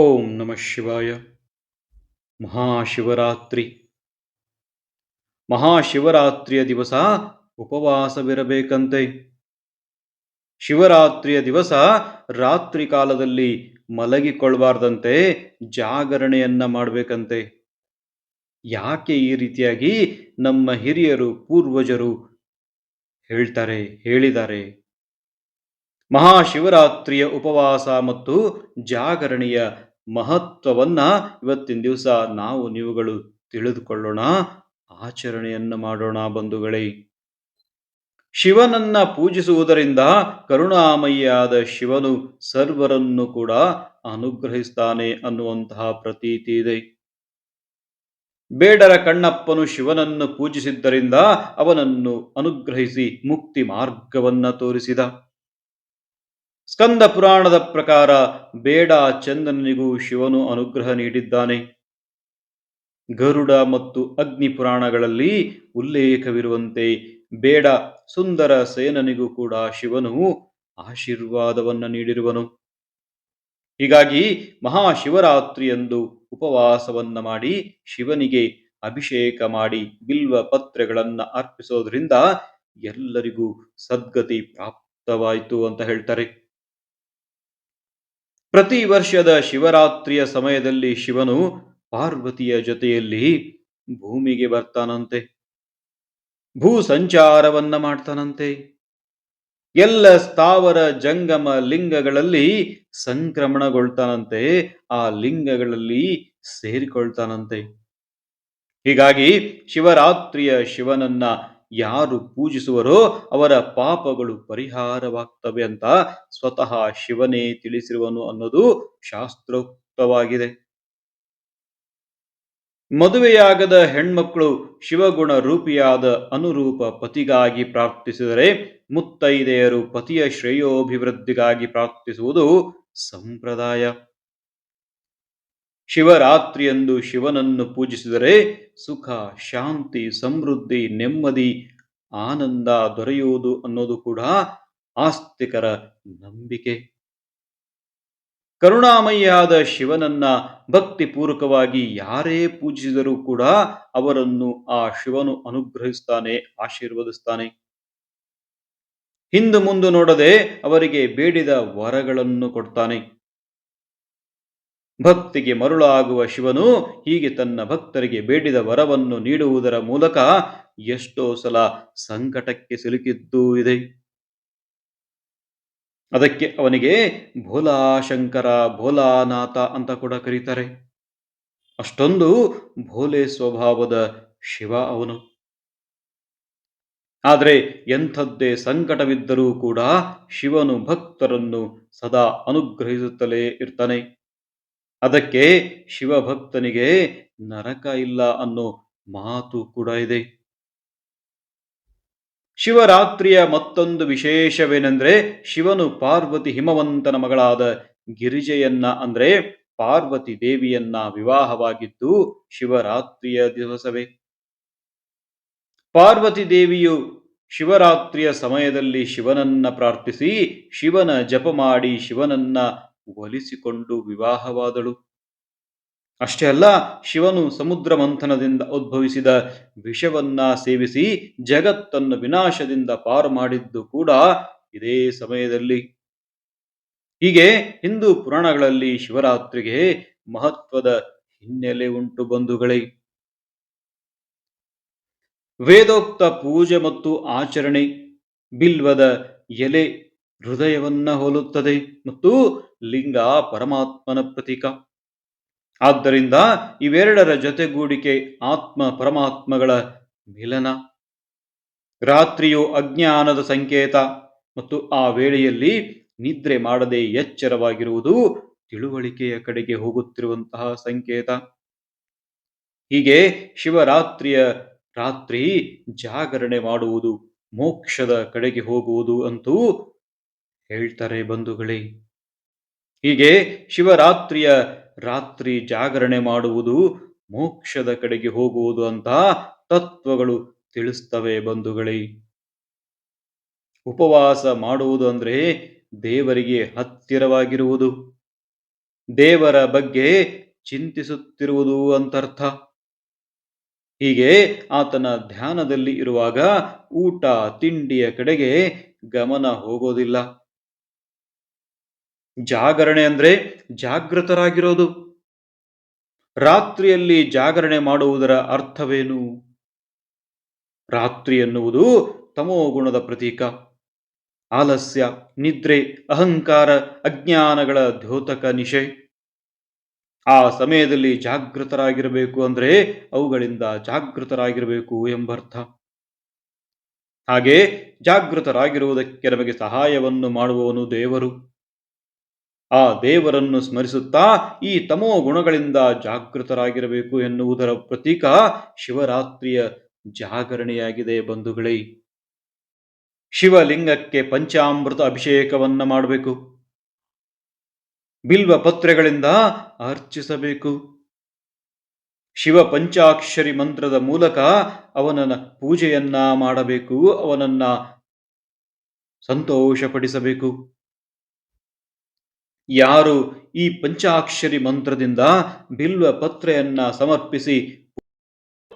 ಓಂ ನಮಃ ಶಿವಾಯ. ಮಹಾಶಿವರಾತ್ರಿ. ಮಹಾಶಿವರಾತ್ರಿಯ ದಿವಸ ಉಪವಾಸವಿರಬೇಕಂತೆ. ಶಿವರಾತ್ರಿಯ ದಿವಸ ರಾತ್ರಿ ಕಾಲದಲ್ಲಿ ಮಲಗಿಕೊಳ್ಬಾರ್ದಂತೆ ಜಾಗರಣೆಯನ್ನ ಮಾಡಬೇಕಂತೆ. ಯಾಕೆ ಈ ರೀತಿಯಾಗಿ ನಮ್ಮ ಹಿರಿಯರು, ಪೂರ್ವಜರು ಹೇಳ್ತಾರೆ, ಹೇಳಿದ್ದಾರೆ? ಮಹಾಶಿವರಾತ್ರಿಯ ಉಪವಾಸ ಮತ್ತು ಜಾಗರಣೆಯ ಮಹತ್ವವನ್ನ ಇವತ್ತಿನ ದಿವಸ ನಾವು ನೀವುಗಳು ತಿಳಿದುಕೊಳ್ಳೋಣ. ಆಚರಣೆಯನ್ನ ಮಾಡೋಣ ಬಂಧುಗಳೇ. ಶಿವನನ್ನ ಪೂಜಿಸುವುದರಿಂದ ಕರುಣಾಮಯಿಯಾದ ಶಿವನು ಸರ್ವರನ್ನು ಕೂಡ ಅನುಗ್ರಹಿಸ್ತಾನೆ ಅನ್ನುವಂತಹ ಪ್ರತೀತಿ ಇದೆ. ಬೇಡರ ಕಣ್ಣಪ್ಪನು ಶಿವನನ್ನು ಪೂಜಿಸಿದ್ದರಿಂದ ಅವನನ್ನು ಅನುಗ್ರಹಿಸಿ ಮುಕ್ತಿ ಮಾರ್ಗವನ್ನ ತೋರಿಸಿದ. ಸ್ಕಂದ ಪುರಾಣದ ಪ್ರಕಾರ ಬೇಡ ಚಂದನನಿಗೂ ಶಿವನು ಅನುಗ್ರಹ ನೀಡಿದ್ದಾನೆ. ಗರುಡ ಮತ್ತು ಅಗ್ನಿ ಪುರಾಣಗಳಲ್ಲಿ ಉಲ್ಲೇಖವಿರುವಂತೆ ಬೇಡ ಸುಂದರ ಸೇನನಿಗೂ ಕೂಡ ಶಿವನು ಆಶೀರ್ವಾದವನ್ನ ನೀಡಿರುವನು. ಹೀಗಾಗಿ ಮಹಾಶಿವರಾತ್ರಿಯಂದು ಉಪವಾಸವನ್ನ ಮಾಡಿ ಶಿವನಿಗೆ ಅಭಿಷೇಕ ಮಾಡಿ ಬಿಲ್ವ ಪತ್ರೆಗಳನ್ನ ಅರ್ಪಿಸೋದ್ರಿಂದ ಎಲ್ಲರಿಗೂ ಸದ್ಗತಿ ಪ್ರಾಪ್ತವಾಯಿತು ಅಂತ ಹೇಳ್ತಾರೆ. ಪ್ರತಿ ವರ್ಷದ ಶಿವರಾತ್ರಿಯ ಸಮಯದಲ್ಲಿ ಶಿವನು ಪಾರ್ವತಿಯ ಜೊತೆಯಲ್ಲಿ ಭೂಮಿಗೆ ಬರ್ತಾನಂತೆ. ಭೂ ಸಂಚಾರವನ್ನ ಮಾಡ್ತಾನಂತೆ. ಎಲ್ಲ ಸ್ಥಾವರ, ಜಂಗಮ, ಲಿಂಗಗಳಲ್ಲಿ ಸಂಕ್ರಮಣಗೊಳ್ತಾನಂತೆ. ಆ ಲಿಂಗಗಳಲ್ಲಿ ಸೇರಿಕೊಳ್ತಾನಂತೆ. ಹೀಗಾಗಿ ಶಿವರಾತ್ರಿಯ ಶಿವನನ್ನ ಯಾರು ಪೂಜಿಸುವರೋ ಅವರ ಪಾಪಗಳು ಪರಿಹಾರವಾಗ್ತವೆ ಅಂತ ಸ್ವತಃ ಶಿವನೇ ತಿಳಿಸಿರುವನು ಅನ್ನೋದು ಶಾಸ್ತ್ರೋಕ್ತವಾಗಿದೆ. ಮದುವೆಯಾಗದ ಹೆಣ್ಮಕ್ಕಳು ಶಿವಗುಣ ರೂಪಿಯಾದ ಅನುರೂಪ ಪತಿಗಾಗಿ ಪ್ರಾರ್ಥಿಸಿದರೆ ಮುತ್ತೈದೆಯರು ಪತಿಯ ಶ್ರೇಯೋಭಿವೃದ್ಧಿಗಾಗಿ ಪ್ರಾರ್ಥಿಸುವುದು ಸಂಪ್ರದಾಯ. ಶಿವರಾತ್ರಿಯಂದು ಶಿವನನ್ನು ಪೂಜಿಸಿದರೆ ಸುಖ, ಶಾಂತಿ, ಸಮೃದ್ಧಿ, ನೆಮ್ಮದಿ, ಆನಂದ ದೊರೆಯುವುದು ಅನ್ನೋದು ಕೂಡ ಆಸ್ತಿಕರ ನಂಬಿಕೆ. ಕರುಣಾಮಯಿಯಾದ ಶಿವನನ್ನ ಭಕ್ತಿಪೂರ್ವಕವಾಗಿ ಯಾರೇ ಪೂಜಿಸಿದರೂ ಕೂಡ ಅವರನ್ನು ಆ ಶಿವನು ಅನುಗ್ರಹಿಸ್ತಾನೆ, ಆಶೀರ್ವದಿಸ್ತಾನೆ. ಹಿಂದು ಮುಂದು ನೋಡದೆ ಅವರಿಗೆ ಬೇಡಿದ ವರಗಳನ್ನು ಕೊಡ್ತಾನೆ. ಭಕ್ತಿಗೆ ಮರುಳಾಗುವ ಶಿವನು ಹೀಗೆ ತನ್ನ ಭಕ್ತರಿಗೆ ಬೇಡಿದ ವರವನ್ನು ನೀಡುವುದರ ಮೂಲಕ ಎಷ್ಟೋ ಸಲ ಸಂಕಟಕ್ಕೆ ಸಿಲುಕಿದ್ದೂ ಇದೆ. ಅದಕ್ಕೆ ಅವನಿಗೆ ಭೋಲಾಶಂಕರ ಭೋಲಾನಾಥ ಅಂತ ಕೂಡ ಕರೀತಾರೆ. ಅಷ್ಟೊಂದು ಭೋಲೆ ಸ್ವಭಾವದ ಶಿವ ಅವನು. ಆದರೆ ಎಂಥದ್ದೇ ಸಂಕಟವಿದ್ದರೂ ಕೂಡ ಶಿವನು ಭಕ್ತರನ್ನು ಸದಾ ಅನುಗ್ರಹಿಸುತ್ತಲೇ ಇರ್ತಾನೆ. ಅದಕ್ಕೆ ಶಿವಭಕ್ತನಿಗೆ ನರಕ ಇಲ್ಲ ಅನ್ನೋ ಮಾತು ಕೂಡ ಇದೆ. ಶಿವರಾತ್ರಿಯ ಮತ್ತೊಂದು ವಿಶೇಷವೇನೆಂದ್ರೆ ಶಿವನು ಪಾರ್ವತಿ ಹಿಮವಂತನ ಮಗಳಾದ ಗಿರಿಜೆಯನ್ನ ಅಂದ್ರೆ ಪಾರ್ವತಿ ದೇವಿಯನ್ನ ವಿವಾಹವಾಗಿದ್ದು ಶಿವರಾತ್ರಿಯ ದಿವಸವೇ. ಪಾರ್ವತಿ ದೇವಿಯು ಶಿವರಾತ್ರಿಯ ಸಮಯದಲ್ಲಿ ಶಿವನನ್ನ ಪ್ರಾರ್ಥಿಸಿ ಶಿವನ ಜಪ ಮಾಡಿ ಶಿವನನ್ನ ಒಲಿಸಿಕೊಂಡು ವಿವಾಹವಾದಳು. ಅಷ್ಟೇ ಅಲ್ಲ, ಶಿವನು ಸಮುದ್ರ ಮಂಥನದಿಂದ ಉದ್ಭವಿಸಿದ ವಿಷವನ್ನ ಸೇವಿಸಿ ಜಗತ್ತನ್ನು ವಿನಾಶದಿಂದ ಪಾರು ಮಾಡಿದ್ದು ಕೂಡ ಇದೇ ಸಮಯದಲ್ಲಿ. ಹೀಗೆ ಹಿಂದೂ ಪುರಾಣಗಳಲ್ಲಿ ಶಿವರಾತ್ರಿಗೆ ಮಹತ್ವದ ಹಿನ್ನೆಲೆ ಉಂಟು ಬಂಧುಗಳೇ. ವೇದೋಕ್ತ ಪೂಜೆ ಮತ್ತು ಆಚರಣೆ, ಬಿಲ್ವದ ಎಲೆ ಹೃದಯವನ್ನ ಹೋಲುತ್ತದೆ ಮತ್ತು ಲಿಂಗ ಪರಮಾತ್ಮನ ಪ್ರತೀಕ. ಆದ್ದರಿಂದ ಇವೆರಡರ ಜೊತೆಗೂಡಿಕೆ ಆತ್ಮ ಪರಮಾತ್ಮಗಳ ಮಿಲನ. ರಾತ್ರಿಯು ಅಜ್ಞಾನದ ಸಂಕೇತ ಮತ್ತು ಆ ವೇಳೆಯಲ್ಲಿ ನಿದ್ರೆ ಮಾಡದೆ ಎಚ್ಚರವಾಗಿರುವುದು ತಿಳುವಳಿಕೆಯ ಕಡೆಗೆ ಹೋಗುತ್ತಿರುವಂತಹ ಸಂಕೇತ. ಹೀಗೆ ಶಿವರಾತ್ರಿಯ ರಾತ್ರಿ ಜಾಗರಣೆ ಮಾಡುವುದು ಮೋಕ್ಷದ ಕಡೆಗೆ ಹೋಗುವುದು ಅಂತೂ ಹೇಳ್ತಾರೆ ಬಂಧುಗಳೇ. ಹೀಗೆ ಶಿವರಾತ್ರಿಯ ರಾತ್ರಿ ಜಾಗರಣೆ ಮಾಡುವುದು ಮೋಕ್ಷದ ಕಡೆಗೆ ಹೋಗುವುದು ಅಂತ ತತ್ವಗಳು ತಿಳಿಸ್ತವೆ ಬಂಧುಗಳೇ. ಉಪವಾಸ ಮಾಡುವುದು ಅಂದ್ರೆ ದೇವರಿಗೆ ಹತ್ತಿರವಾಗಿರುವುದು. ದೇವರ ಬಗ್ಗೆ ಚಿಂತಿಸುತ್ತಿರುವುದು ಅಂತರ್ಥ. ಹೀಗೆ ಆತನ ಧ್ಯಾನದಲ್ಲಿ ಇರುವಾಗ ಊಟ ತಿಂಡಿಯ ಕಡೆಗೆ ಗಮನ ಹೋಗೋದಿಲ್ಲ. ಜಾಗರಣೆ ಅಂದ್ರೆ ಜಾಗೃತರಾಗಿರೋದು. ರಾತ್ರಿಯಲ್ಲಿ ಜಾಗರಣೆ ಮಾಡುವುದರ ಅರ್ಥವೇನು? ರಾತ್ರಿ ಎನ್ನುವುದು ತಮೋ ಗುಣದ ಪ್ರತೀಕ. ಆಲಸ್ಯ, ನಿದ್ರೆ, ಅಹಂಕಾರ, ಅಜ್ಞಾನಗಳ ದ್ಯೋತಕ ನಿಶೆ. ಆ ಸಮಯದಲ್ಲಿ ಜಾಗೃತರಾಗಿರಬೇಕು ಅಂದ್ರೆ ಅವುಗಳಿಂದ ಜಾಗೃತರಾಗಿರಬೇಕು ಎಂಬರ್ಥ. ಹಾಗೆ ಜಾಗೃತರಾಗಿರುವುದಕ್ಕೆ ನಮಗೆ ಸಹಾಯವನ್ನು ಮಾಡುವವನು ದೇವರು. ಆ ದೇವರನ್ನು ಸ್ಮರಿಸುತ್ತಾ ಈ ತಮೋ ಗುಣಗಳಿಂದ ಜಾಗೃತರಾಗಿರಬೇಕು ಎನ್ನುವುದರ ಪ್ರತೀಕ ಶಿವರಾತ್ರಿಯ ಜಾಗರಣೆಯಾಗಿದೆ ಬಂಧುಗಳೇ. ಶಿವಲಿಂಗಕ್ಕೆ ಪಂಚಾಮೃತ ಅಭಿಷೇಕವನ್ನ ಮಾಡಬೇಕು. ಬಿಲ್ವ ಪತ್ರೆಗಳಿಂದ ಅರ್ಚಿಸಬೇಕು. ಶಿವ ಪಂಚಾಕ್ಷರಿ ಮಂತ್ರದ ಮೂಲಕ ಅವನನ್ನ ಪೂಜೆಯನ್ನ ಮಾಡಬೇಕು, ಅವನನ್ನ ಸಂತೋಷಪಡಿಸಬೇಕು. ಯಾರು ಈ ಪಂಚಾಕ್ಷರಿ ಮಂತ್ರದಿಂದ ಬಿಲ್ವ ಪತ್ರೆಯನ್ನ ಸಮರ್ಪಿಸಿ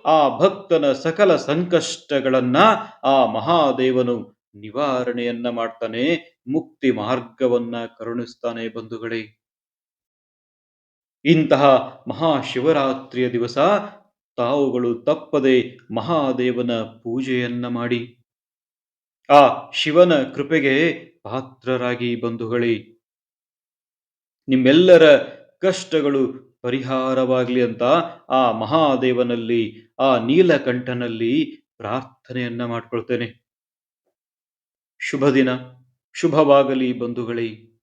ಆ ಭಕ್ತನ ಸಕಲ ಸಂಕಷ್ಟಗಳನ್ನ ಆ ಮಹಾದೇವನು ನಿವಾರಣೆಯನ್ನ ಮಾಡ್ತಾನೆ, ಮುಕ್ತಿ ಮಾರ್ಗವನ್ನ ಕರುಣಿಸ್ತಾನೆ ಬಂಧುಗಳೇ. ಇಂತಹ ಮಹಾಶಿವರಾತ್ರಿಯ ದಿವಸ ತಾವುಗಳು ತಪ್ಪದೆ ಮಹಾದೇವನ ಪೂಜೆಯನ್ನ ಮಾಡಿ. ಆ ಶಿವನ ಕೃಪೆಗೆ ಪಾತ್ರರಾಗಿ ಬಂಧುಗಳೇ. ನಿಮ್ಮೆಲ್ಲರ ಕಷ್ಟಗಳು ಪರಿಹಾರವಾಗಲಿ ಅಂತ ಆ ಮಹಾದೇವನಲ್ಲಿ ಆ ನೀಲಕಂಠನಲ್ಲಿ ಪ್ರಾರ್ಥನೆಯನ್ನ ಮಾಡ್ಕೊಳ್ತೇನೆ. ಶುಭ ದಿನ ಶುಭವಾಗಲಿ ಬಂಧುಗಳೇ.